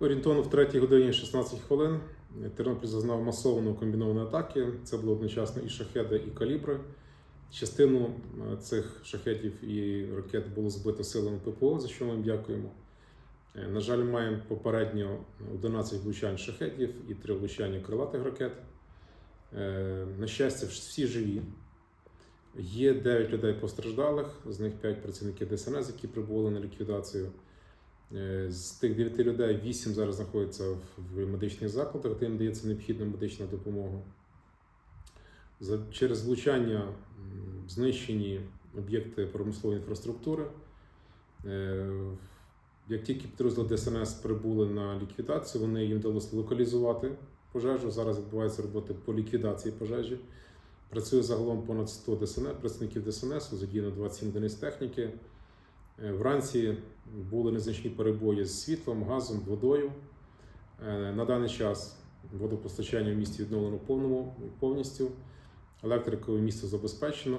Орієнтовно в 3 годині 16 хвилин Тернопіль зазнав масованої комбінованої атаки. Це було одночасно і шахеди, і калібри. Частину е, цих шахетів і ракет було збито силами ППО, за що ми їм дякуємо. Е, На жаль, маємо попередньо 11 влучань шахетів і 3 влучання крилатих ракет. Е, На щастя, всі живі. Є 9 людей постраждалих, з них 5 працівників ДСНС, які прибули на ліквідацію. Е, З тих 9 людей 8 зараз знаходяться в- медичних закладах, де їм дається необхідна медична допомога. Через влучання знищені об'єкти промислової інфраструктури. Е, Як тільки підрозділи ДСНС прибули на ліквідацію, вони їм вдалося локалізувати пожежу. Зараз відбуваються роботи по ліквідації пожежі. Працює загалом понад 100 ДСНС, працівників ДСНС, задіяно 27 одиниць техніки. Е, Вранці були незначні перебої з світлом, газом, водою. Е, На даний час водопостачання в місті відновлено повному повністю. Електрикою місто забезпечено.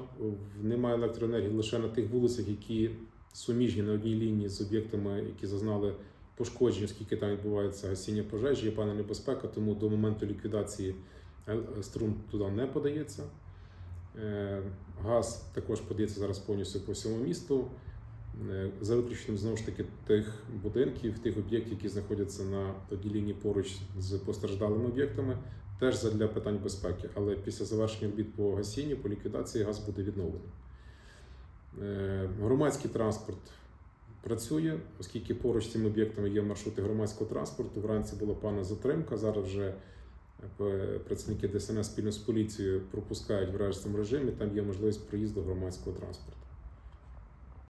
Немає електроенергії лише на тих вулицях, які суміжні на одній лінії з об'єктами, які зазнали пошкоджень, оскільки там відбувається гасіння пожежі, є певна небезпека, тому до моменту ліквідації струм туди не подається. Е, Газ також подається зараз повністю по всьому місту. Е, За виключенням знову ж таки тих будинків, тих об'єктів, які знаходяться на одній лінії поруч з постраждалими об'єктами, теж для питань безпеки. Але після завершення робіт по гасінню, по ліквідації газ буде відновлений. Е, Громадський транспорт працює, оскільки поруч з цими об'єктами є маршрути громадського транспорту. Вранці була пана затримка. Зараз вже е, працівники ДСНС спільно з поліцією пропускають в режимі. Там є можливість проїзду громадського транспорту.